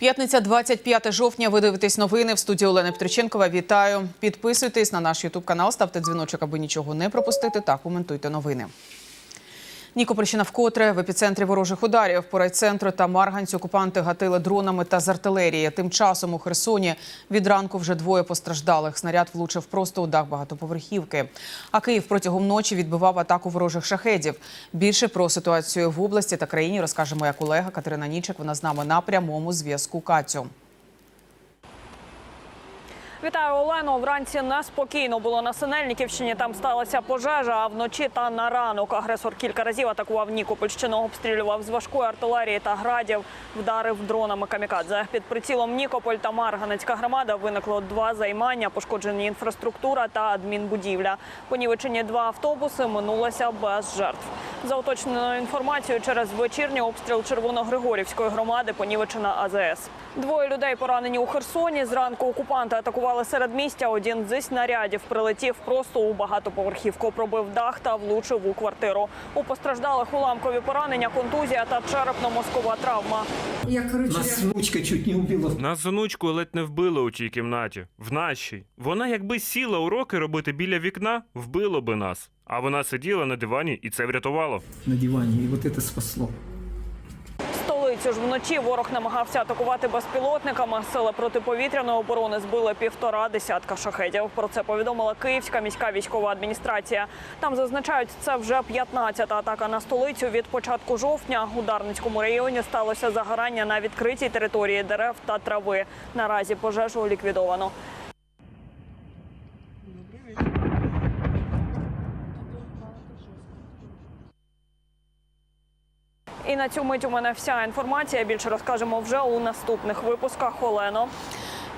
П'ятниця, 25 жовтня. Ви дивитесь новини в студії Олени Петриченкова. Вітаю. Підписуйтесь на наш Ютуб канал, ставте дзвіночок, аби нічого не пропустити. та коментуйте новини. Нікопольщина вкотре в епіцентрі ворожих ударів по райцентру та Марганцю окупанти гатили дронами та з артилерії. Тим часом у Херсоні від ранку вже двоє постраждалих. Снаряд влучив просто у дах багатоповерхівки. А Київ протягом ночі відбивав атаку ворожих шахедів. Більше про ситуацію в області та країні розкаже моя колега Катерина Нічик. Вона з нами на прямому зв'язку. Катю. Вітаю Олено. Вранці неспокійно було на Синельниківщині. Там сталася пожежа. А вночі та на ранок агресор кілька разів атакував Нікопольщину, обстрілював з важкої артилерії та градів, вдарив дронами камікадзе. Під прицілом Нікополь та Марганецька громада виникло два займання, пошкоджені інфраструктура та адмінбудівля. Понівечені два автобуси минулося без жертв. За уточненою інформацією, через вечірній обстріл Червоногригорівської громади понівечена АЗС. Двоє людей поранені у Херсоні. Зранку окупанти атакували середмістя. Один зі снарядів прилетів просто у багатоповерхівку, пробив дах та влучив у квартиру. У постраждалих уламкові поранення, контузія та черепно-мозкова травма. Я, короче, Нас внучка чуть не убила. Нас з онучкою ледь не вбили у тій кімнаті, в нашій. Вона, якби сіла уроки робити біля вікна, вбило би нас. А вона сиділа на дивані і це врятувало. на диване, и вот это спасло. Столицю ж вночі ворог намагався атакувати безпілотниками. Сили протиповітряної оборони збили півтора десятка шахедів. Про це повідомила Київська міська військова адміністрація. Там зазначають, це вже 15-та атака на столицю від початку жовтня. У Дарницькому районі сталося загорання на відкритій території дерев та трави. Наразі пожежу ліквідовано. І на цю мить у мене вся інформація. Більше розкажемо вже у наступних випусках. Олено.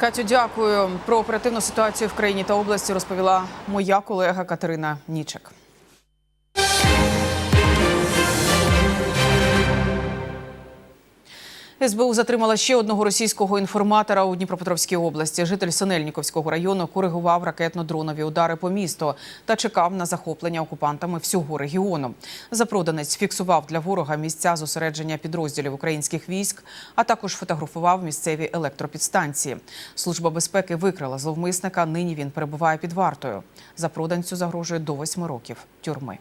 Катю, дякую. Про оперативну ситуацію в країні та області розповіла моя колега Катерина Нічик. СБУ затримала ще одного російського інформатора у Дніпропетровській області. Житель Синельніковського району коригував ракетно-дронові удари по місту та чекав на захоплення окупантами всього регіону. Запроданець фіксував для ворога місця зосередження підрозділів українських військ, а також фотографував місцеві електропідстанції. Служба безпеки викрила зловмисника. Нині він перебуває під вартою. Запроданцю загрожує до восьми років тюрми.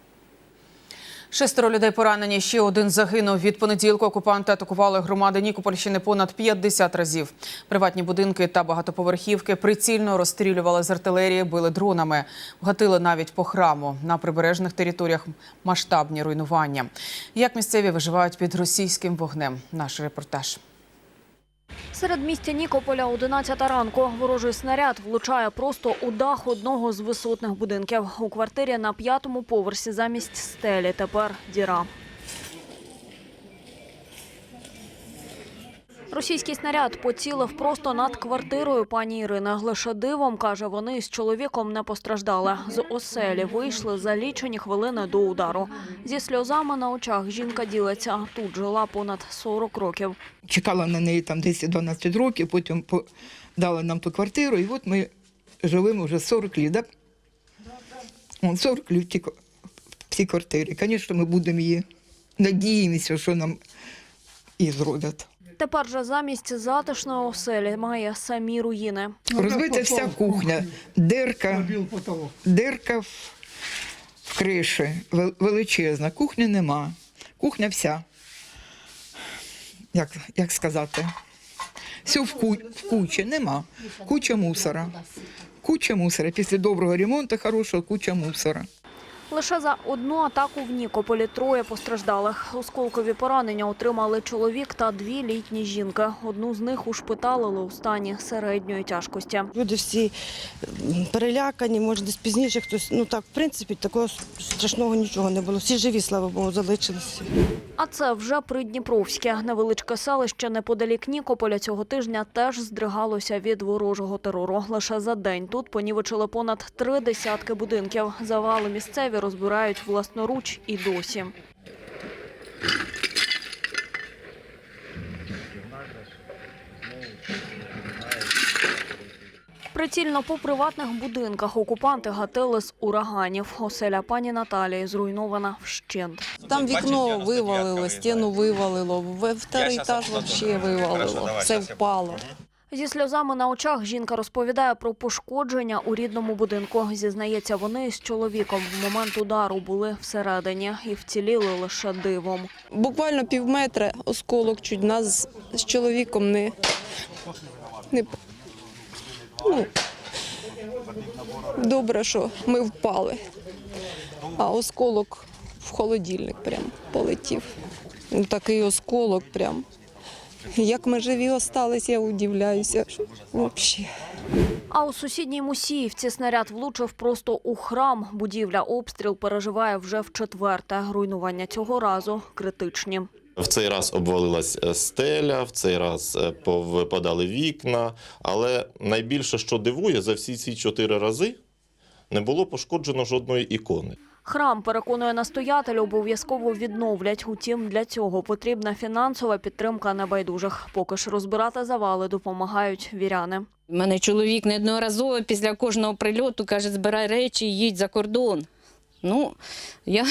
Шестеро людей поранені. Ще один загинув. Від понеділку окупанти атакували громади Нікопольщини понад 50 разів. Приватні будинки та багатоповерхівки прицільно розстрілювали з артилерії, били дронами. Вгатили навіть по храму. На прибережних територіях масштабні руйнування. Як місцеві виживають під російським вогнем? Наш репортаж. Серед місця Нікополя 11 ранку ворожий снаряд влучає просто у дах одного з висотних будинків. У квартирі на п'ятому поверсі замість стелі тепер діра. Російський снаряд поцілив просто над квартирою пані Ірини. Лише дивом, каже, вони з чоловіком не постраждали. З оселі вийшли за лічені хвилини до удару. Зі сльозами на очах жінка ділиться. Тут жила понад 40 років. чекала на неї там 10-12 років, потім по- дали нам ту квартиру, і от ми живемо вже 40 літ. Да? От 40 літ в цій квартирі. Звісно, ми будемо її надіємося, що нам і зроблять. Тепер же замість затишної оселі має самі руїни. Розбита вся кухня, дирка, дирка в, в криші, величезна. Кухні нема. Кухня вся. Як, як сказати? Все в, ку, в кучі нема. Куча мусора. Куча мусора. Після доброго ремонту хорошого куча мусора. Лише за одну атаку в Нікополі троє постраждалих. Осколкові поранення отримали чоловік та дві літні жінки. Одну з них ушпиталили у стані середньої тяжкості. Люди всі перелякані, може, десь пізніше хтось. Ну так, в принципі, такого страшного нічого не було. Всі живі, слава Богу, залишилися. А це вже Придніпровське. Невеличке селище неподалік Нікополя цього тижня теж здригалося від ворожого терору. Лише за день тут понівечили понад три десятки будинків. Завали місцеві розбирають власноруч і досі. Прицільно по приватних будинках окупанти гатили з ураганів. Оселя пані Наталії зруйнована вщент. Там вікно вивалило, стіну вивалило, в вторий етаж взагалі вивалило, все впало. Зі сльозами на очах жінка розповідає про пошкодження у рідному будинку. Зізнається, вони з чоловіком в момент удару були всередині і вціліли лише дивом. Буквально пів метра осколок чуть нас з чоловіком не, не ну, добре, що ми впали, а осколок в холодильник прям полетів. Ну, Такий осколок прям. Як ми живі остались, я удивляюся. Взагалі. А у сусідній Мусіївці снаряд влучив просто у храм. Будівля обстріл переживає вже в четверте. Руйнування цього разу критичні. В цей раз обвалилась е, стеля, в цей раз е, повипадали вікна. Але найбільше, що дивує, за всі ці чотири рази не було пошкоджено жодної ікони. Храм, переконує настоятель, обов'язково відновлять. Утім, для цього потрібна фінансова підтримка небайдужих. Поки ж розбирати завали допомагають віряни. У мене чоловік неодноразово після кожного прильоту каже, збирай речі і їдь за кордон. Ну, я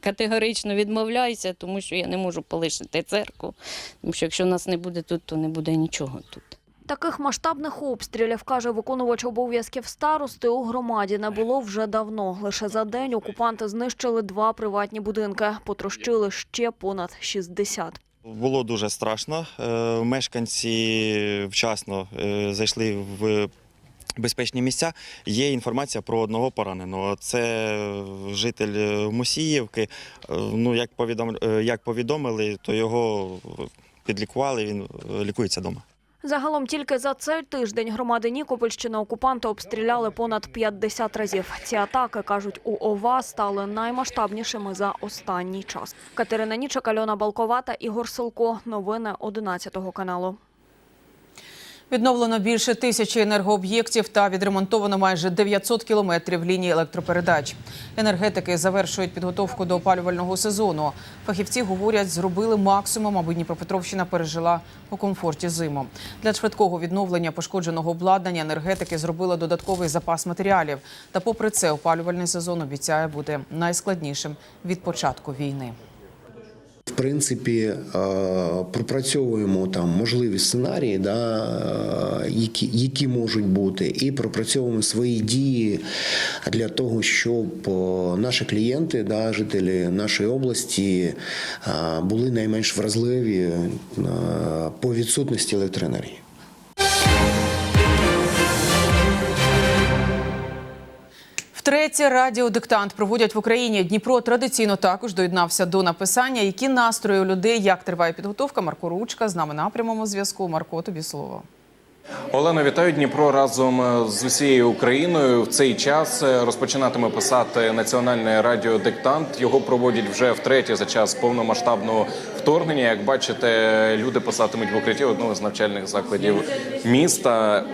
категорично відмовляюся, тому що я не можу полишити церкву. Тому що якщо нас не буде тут, то не буде нічого тут. Таких масштабних обстрілів, каже виконувач обов'язків старости, у громаді не було вже давно. Лише за день окупанти знищили два приватні будинки, потрощили ще понад 60. Було дуже страшно. Е, Мешканці вчасно е, зайшли в безпечні місця. Є інформація про одного пораненого. Це житель е, Мусіївки. Е, Ну, як повідом... е, як повідомили, то його підлікували. Він лікується вдома. Загалом тільки за цей тиждень громади Нікопольщини окупанти обстріляли понад 50 разів. Ці атаки, кажуть, у ОВА стали наймасштабнішими за останній час. Катерина Нічик, Альона Балковата, Ігор Силко. Новини 11 каналу. Відновлено більше тисячі енергооб'єктів та відремонтовано майже 900 кілометрів ліній електропередач. Енергетики завершують підготовку до опалювального сезону. Фахівці говорять, зробили максимум, аби Дніпропетровщина пережила у комфорті зиму. Для швидкого відновлення пошкодженого обладнання енергетики зробили додатковий запас матеріалів. Та, попри це, опалювальний сезон обіцяє бути найскладнішим від початку війни. Принципі, е, пропрацьовуємо там можливі сценарії, да, е, які, які можуть бути, і пропрацьовуємо свої дії для того, щоб е, наші клієнти, да, жителі нашої області, були найменш вразливі по відсутності електроенергії. Втретє радіодиктант проводять в Україні. Дніпро традиційно також доєднався до написання. Які настрої у людей, як триває підготовка? Марко Ручка з нами на прямому зв'язку. Марко, тобі слово. Олено, вітаю Дніпро разом е, з усією Україною. В цей час е, розпочинатиме писати національне радіодиктант. Його проводять вже втретє за час повномасштабного вторгнення. Як бачите, люди писатимуть в укритті одного з навчальних закладів міста.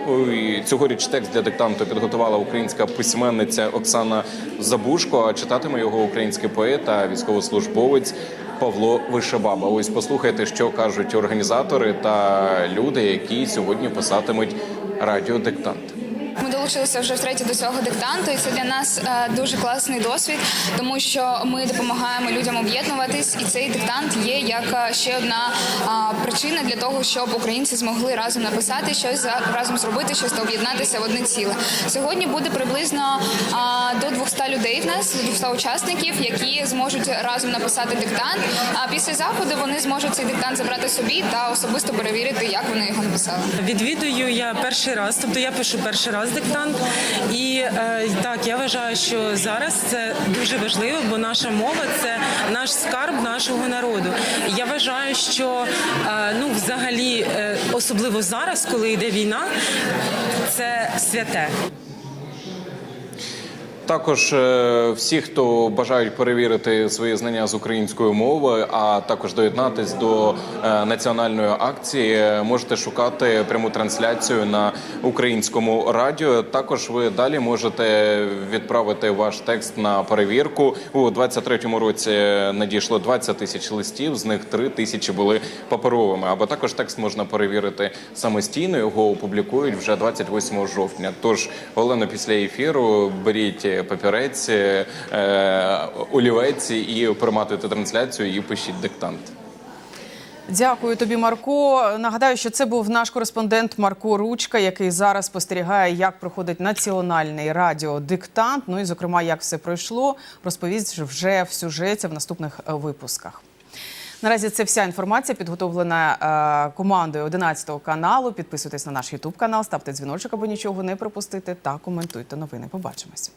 Цьогоріч текст для диктанту підготувала українська письменниця Оксана Забушко. А читатиме його український поет та військовослужбовець. Павло Вишебаба. Ось послухайте, що кажуть організатори та люди, які сьогодні писатимуть радіодиктант. Ми долучилися вже втретє до цього диктанту, і це для нас е, дуже класний досвід, тому що ми допомагаємо людям об'єднуватись, і цей диктант є як е, ще одна причина для того, щоб українці змогли разом написати щось разом зробити щось та об'єднатися в одне ціле. Сьогодні буде приблизно до 200 людей в нас, 200 учасників, які зможуть разом написати диктант. А після заходу вони зможуть цей диктант забрати собі та особисто перевірити, як вони його написали. Відвідую я перший раз, тобто я пишу перший раз диктант. І е, так, я вважаю, що зараз це дуже важливо, бо наша мова це наш скарб нашого народу. Я вважаю, що е, ну, взагалі, е, особливо зараз, коли йде війна, це святе. Також е, всі, хто бажають перевірити свої знання з української мови, а також доєднатись до е, національної акції, е, можете шукати пряму трансляцію на українському радіо. Також ви далі можете відправити ваш текст на перевірку. У 23-му році надійшло 20 тисяч листів, з них 3 тисячі були паперовими. Або також текст можна перевірити самостійно. Його опублікують вже 28 жовтня. Тож, Олено, після ефіру беріть папірець, е, олівець і перематуйте трансляцію і пишіть диктант. Дякую тобі, Марко. Нагадаю, що це був наш кореспондент Марко Ручка, який зараз спостерігає, як проходить національний радіодиктант. Ну і зокрема, як все пройшло, розповість вже в сюжеті в наступних е, випусках. Наразі це вся інформація підготовлена е, командою 11 каналу. Підписуйтесь на наш Ютуб канал, ставте дзвіночок, аби нічого не пропустити, та коментуйте новини. Побачимось.